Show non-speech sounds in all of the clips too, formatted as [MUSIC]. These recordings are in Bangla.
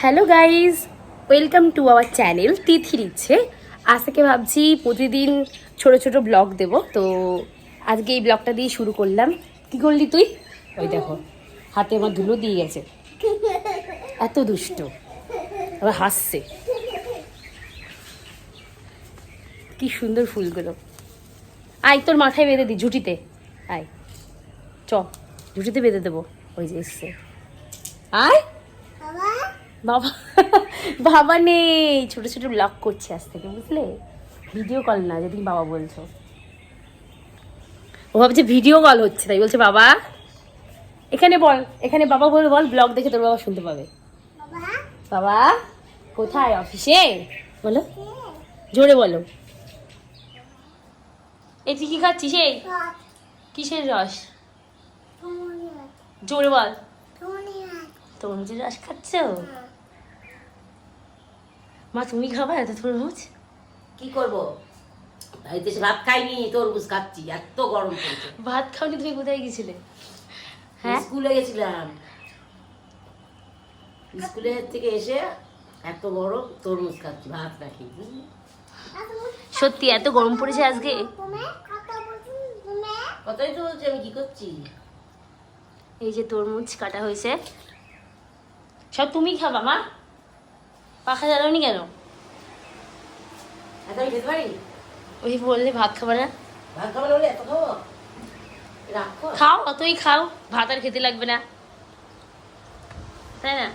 Hello guys welcome to our channel তিথির ইচ্ছে আজ থেকে ভাবছি প্রতিদিন ছোট ছোট ব্লগ দেব তো আজকে এই ব্লগটা দিয়ে শুরু করলাম। কি করলি তুই? ওই দেখো হাতে আমার ধুলো দিয়ে গেছে। এত দুষ্ট। আবার হাসছে। কি সুন্দর ফুলগুলো। আয় তোর মাথায় বেঁধে দি ঝুটিতে। আয়। চ ঝুটিতে বেঁধে দেবো। ওই যে এসছে। আয়। বাবা বাবা নেই। ছোট ছোট ব্লগ করছে আজ থেকে বুঝলে? ভিডিও কল না যেদিন বাবা বলছো। ও ভাবছে ভিডিও কল হচ্ছে তাই বলছে বাবা এখানে বল এখানে বাবা বল বল ব্লগ দেখে তোর বাবা শুনতে পাবে। বাবা? কোথায়? অফিসে বলো। জোরে বলো। এই তুই কি খাচ্ছিস এই? কিসের রস? জোরে বল। তরমুজের রস খাচ্ছ? মা তুমি খাবা? এত তরমুজ কি করব? বাড়িতে এসে ভাত খাইনি তরমুজ খাচ্ছি এত গরম পড়েছে। ভাত খাওনি তুমি কোথায় গেছিলে? হ্যাঁ? স্কুলে গেছিলাম। স্কুলে থেকে এসে এত গরম তরমুজ খাচ্ছি ভাত না খেয়ে। সত্যি এত গরম পড়েছে আজকে? কথাই তো বলছি আমি কি করছি? এই যে তরমুজ কাটা হয়েছে। সব তুমি খাবা মা? পাখা জ্বালাওনি কেন? ওই বললে ভাত খাবে না। খাও অতই খাও ভাত আর খেতে লাগবে না। তাই না?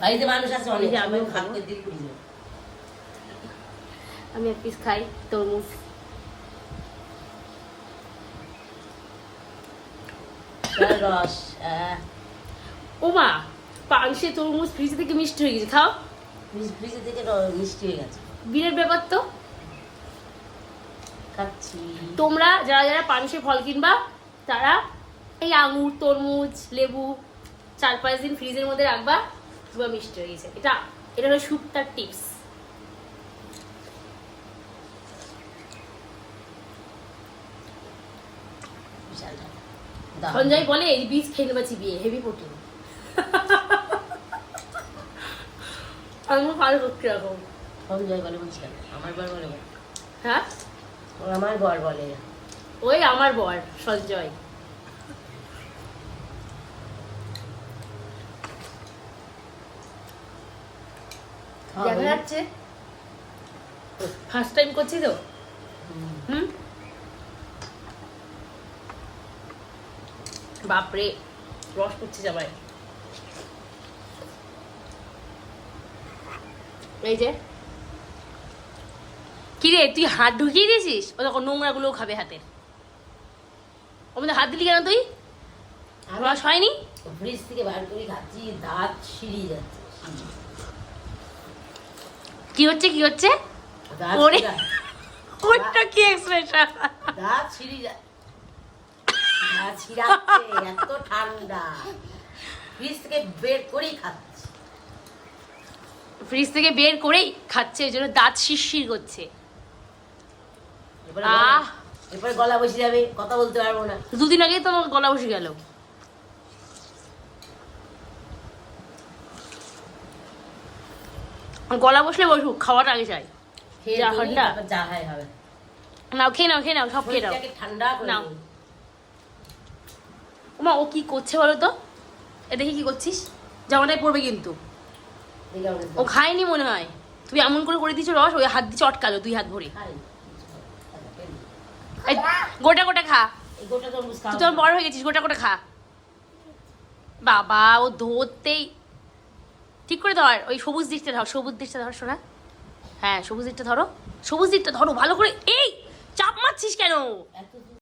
বাড়িতে মানুষ আছে অনেক আমিও খাব। আমি এক পিস খাই তরমুজ। রস আহ, ও মা পাংশে তরমুজ ফ্রিজ থেকে মিষ্টি হয়ে গেছে খাও। ফ্রিজে থেকে মিষ্টি হয়ে গেছে। বিয়ের ব্যাপার তো। তোমরা যারা যারা পানসে ফল কিনবা তারা এই আঙুর তরমুজ লেবু চার পাঁচ দিন ফ্রিজের মধ্যে রাখবা পুরো মিষ্টি হয়ে গেছে। এটা এটা হলো শুক্তার টিপস। সঞ্জয় বলে এই বীজ খেয়ে নেবা চিবিয়ে হেভি প্রোটিন [LAUGHS] আমি করতে সঞ্জয় বলে বলছি আমার বর বলে। হ্যাঁ? আমার বর বলে ওই আমার বর সঞ্জয়। দেখা যাচ্ছে? ফার্স্ট টাইম করছি তো। হুম। বাপরে রস করছে যাবাই এই যে। কি রে তুই হাত ঢুকিয়ে দিয়েছিস? ও দেখো নোংরা গুলো খাবে হাতের ওর মধ্যে হাত দিলি কেন তুই? রস হয়নি? ফ্রিজ থেকে বার করে খাচ্ছি দাঁত সিঁড়ি যাচ্ছে। কি হচ্ছে কি হচ্ছে? দাঁত ওরে। সিঁড়া- কি এক্সপ্রেশন দাঁত সিঁড়ি দাঁত ছিঁড়াচ্ছে, এত ঠান্ডা। ফ্রিজ থেকে বের করেই খাচ্ছি। ফ্রিজ থেকে বের করেই খাচ্ছে ওই জন্য দাঁত শিরশির করছে। আহ। গলা- এরপরে গলা বসে যাবে কথা বলতে পারব না। দুদিন আগেই তো আমার গলা বসে গেল। গলা বসলে বসুক খাওয়াটা আগে চাই। ঠান্ডা। হয় হবে। নাও খেয়ে নাও খেয়ে নাও সব খেয়ে নাও। ঠান্ডা নাও। ওমা ও কি করছে বলো তো? এ দেখি কি করছিস? জামাটাই পড়বে কিন্তু। ও খায়নি মনে হয়। তুমি এমন করে করে দিছো রস ওই হাত দিয়ে চটকালো দুই হাত ভরে। গোটা গোটা খা। গোটা তুই তো বড় হয়ে গেছিস গোটা গোটা খা। বাবা ও ধরতেই ঠিক করে ধর ওই সবুজ দিকটা ধর সবুজ দিকটা ধর শোনা হ্যাঁ সবুজ দিকটা ধরো। সবুজ দিকটা ধরো ভালো করে এই চাপ মারছিস কেন? এত